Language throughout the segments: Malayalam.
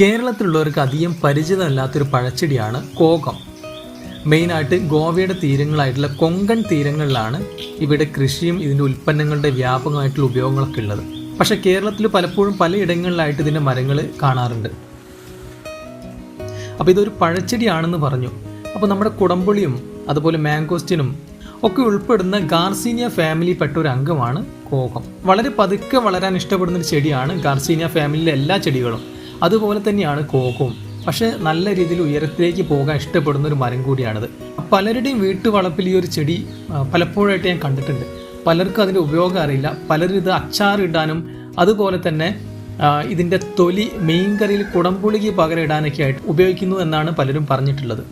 കേരളത്തിലുള്ളവർക്ക് അധികം പരിചിതമല്ലാത്തൊരു പഴച്ചെടിയാണ് കോകം. മെയിനായിട്ട് ഗോവയുടെ തീരങ്ങളായിട്ടുള്ള കൊങ്കൺ തീരങ്ങളിലാണ് ഇവിടെ കൃഷിയും ഇതിന്റെ ഉൽപ്പന്നങ്ങളുടെ വ്യാപകമായിട്ടുള്ള ഉപയോഗങ്ങളൊക്കെ ഉള്ളത്. പക്ഷേ കേരളത്തിൽ പലപ്പോഴും പലയിടങ്ങളിലായിട്ട് ഇതിന്റെ മരങ്ങൾ കാണാറുണ്ട്. അപ്പോൾ ഇതൊരു പഴച്ചെടിയാണെന്ന് പറഞ്ഞു. അപ്പോൾ നമ്മുടെ കുടമ്പുളിയും അതുപോലെ മാങ്കോസ്റ്റിനും ഒക്കെ ഉൾപ്പെടുന്ന ഗാർസീനിയ ഫാമിലിപ്പെട്ട ഒരു അംഗമാണ് കോകം. വളരെ പതുക്കെ വളരാൻ ഇഷ്ടപ്പെടുന്ന ഒരു ചെടിയാണ് ഗാർസീനിയ ഫാമിലിയിലെ എല്ലാ ചെടികളും. അതുപോലെ തന്നെയാണ് കോക്കും. പക്ഷേ നല്ല രീതിയിൽ ഉയരത്തിലേക്ക് പോകാൻ ഇഷ്ടപ്പെടുന്ന ഒരു മരം കൂടിയാണിത്. പലരുടെയും വീട്ടുവളപ്പിൽ ഈ ഒരു ചെടി പലപ്പോഴായിട്ട് ഞാൻ കണ്ടിട്ടുണ്ട്. പലർക്കും അതിന്റെ ഉപയോഗം അറിയില്ല. പലരും ഇത് അച്ചാറിടാനും അതുപോലെ തന്നെ ഇതിന്റെ തൊലി മീൻകറിയിൽ കുടംപുളിക്ക് പകരം ഇടാനൊക്കെ ആയിട്ട് ഉപയോഗിക്കുന്നു എന്നാണ് പലരും പറഞ്ഞിട്ടുള്ളത്.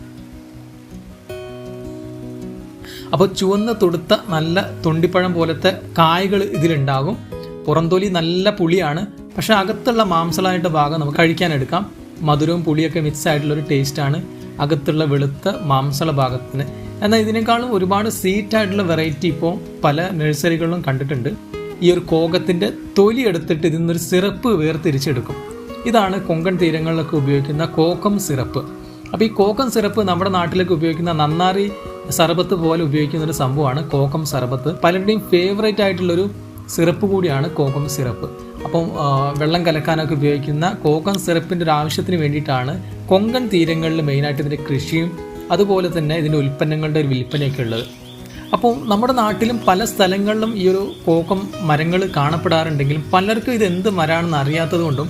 അപ്പോൾ ചുവന്ന തൊടുത്ത നല്ല തൊണ്ടിപ്പഴം പോലത്തെ കായകൾ ഇതിലുണ്ടാകും. പുറംതൊലി നല്ല പുളിയാണ്. പക്ഷേ അകത്തുള്ള മാംസളായിട്ട് ഭാഗം നമുക്ക് കഴിക്കാനെടുക്കാം മധുരവും പുളിയൊക്കെ മിക്സ് ആയിട്ടുള്ള ആയിട്ടുള്ളൊരു ടേസ്റ്റാണ് അകത്തുള്ള വെളുത്ത മാംസള ഭാഗത്തിന്. എന്നാൽ ഇതിനേക്കാളും ഒരുപാട് സ്വീറ്റ് ആയിട്ടുള്ള വെറൈറ്റി ഇപ്പോൾ പല നഴ്സറികളിലും കണ്ടിട്ടുണ്ട്. ഈ ഒരു കോകത്തിന്റെ തൊലി എടുത്തിട്ട് ഇതിൽ നിന്നൊരു സിറപ്പ് വേർതിരിച്ചെടുക്കും. ഇതാണ് കൊങ്കൺ തീരങ്ങളിലൊക്കെ ഉപയോഗിക്കുന്ന കോക്കം സിറപ്പ്. അപ്പോൾ ഈ കോക്കം സിറപ്പ് നമ്മുടെ നാട്ടിലേക്ക് ഉപയോഗിക്കുന്ന നന്നാറി സർബത്ത് പോലെ ഉപയോഗിക്കുന്ന ഒരു സംഭവമാണ് കോക്കം സർബത്ത്. പലരുടെയും ഫേവറേറ്റ് ആയിട്ടുള്ളൊരു സിറപ്പ് കൂടിയാണ് കോക്കം സിറപ്പ്. അപ്പം വെള്ളം കലക്കാനൊക്കെ ഉപയോഗിക്കുന്ന കോക്കൻ സിറപ്പിന്റെ ഒരു ആവശ്യത്തിന് വേണ്ടിയിട്ടാണ് കൊങ്കൺ തീരങ്ങളിൽ മെയിനായിട്ട് ഇതിന്റെ കൃഷിയും അതുപോലെ തന്നെ ഇതിന്റെ ഉൽപ്പന്നങ്ങളുടെ ഒരു വിൽപ്പനയൊക്കെ ഉള്ളത്. അപ്പോൾ നമ്മുടെ നാട്ടിലും പല സ്ഥലങ്ങളിലും ഈ ഒരു കോക്കം മരങ്ങൾ കാണപ്പെടാറുണ്ടെങ്കിലും പലർക്കും ഇത് എന്ത് മരമാണെന്ന് അറിയാത്തത് കൊണ്ടും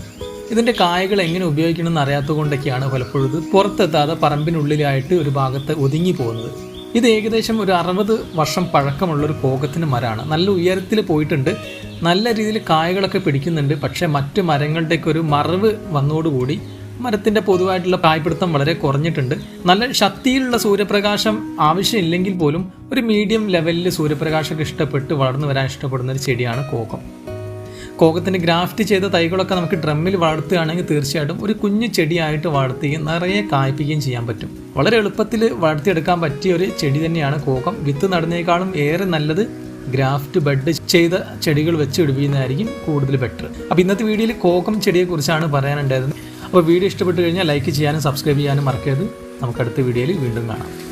ഇതിന്റെ കായകൾ എങ്ങനെ ഉപയോഗിക്കണമെന്ന് അറിയാത്തത് കൊണ്ടൊക്കെയാണ് പലപ്പോഴും ഇത് പുറത്തെത്താതെ പറമ്പിനുള്ളിലായിട്ട് ഒരു ഭാഗത്ത് ഒതുങ്ങി പോകുന്നത്. ഇത് ഏകദേശം ഒരു അറുപത് വർഷം പഴക്കമുള്ള ഒരു കോകത്തിന്റെ മരമാണ്. നല്ല ഉയരത്തിൽ പോയിട്ടുണ്ട്. നല്ല രീതിയിൽ കായകളൊക്കെ പിടിക്കുന്നുണ്ട്. പക്ഷേ മറ്റു മരങ്ങളുടെയൊക്കെ ഒരു മറവ് വന്നോടുകൂടി മരത്തിന്റെ പൊതുവായിട്ടുള്ള കായ്പിടുത്തം വളരെ കുറഞ്ഞിട്ടുണ്ട്. നല്ല ശക്തിയിലുള്ള സൂര്യപ്രകാശം ആവശ്യമില്ലെങ്കിൽ പോലും ഒരു മീഡിയം ലെവലിൽ സൂര്യപ്രകാശമൊക്കെ ഇഷ്ടപ്പെട്ട് വളർന്നു വരാൻ ഇഷ്ടപ്പെടുന്ന ഒരു ചെടിയാണ് കോകം. കോകത്തിന് ഗ്രാഫ്റ്റ് ചെയ്ത തൈകളൊക്കെ നമുക്ക് ഡ്രമ്മിൽ വളർത്തുകയാണെങ്കിൽ തീർച്ചയായിട്ടും ഒരു കുഞ്ഞു ചെടിയായിട്ട് വളർത്തുകയും നിറയെ കായ്പ്പിക്കുകയും ചെയ്യാൻ പറ്റും. വളരെ എളുപ്പത്തിൽ വളർത്തിയെടുക്കാൻ പറ്റിയ ഒരു ചെടി തന്നെയാണ് കോക്കം വിത്ത് നടന്നേക്കാളും ഏറെ നല്ലത് ഗ്രാഫ്റ്റ് ബെഡ് ചെയ്ത ചെടികൾ വെച്ച് പിടിപ്പിക്കുന്നതായിരിക്കും കൂടുതൽ ബെറ്റർ. അപ്പോൾ ഇന്നത്തെ വീഡിയോയിൽ കോകം ചെടിയെക്കുറിച്ചാണ് പറയാനുണ്ടായിരുന്നത്. അപ്പോൾ വീഡിയോ ഇഷ്ടപ്പെട്ട് കഴിഞ്ഞാൽ ലൈക്ക് ചെയ്യാനും സബ്സ്ക്രൈബ് ചെയ്യാനും മറക്കരുത്. നമുക്ക് അടുത്ത വീഡിയോയിൽ വീണ്ടും കാണാം.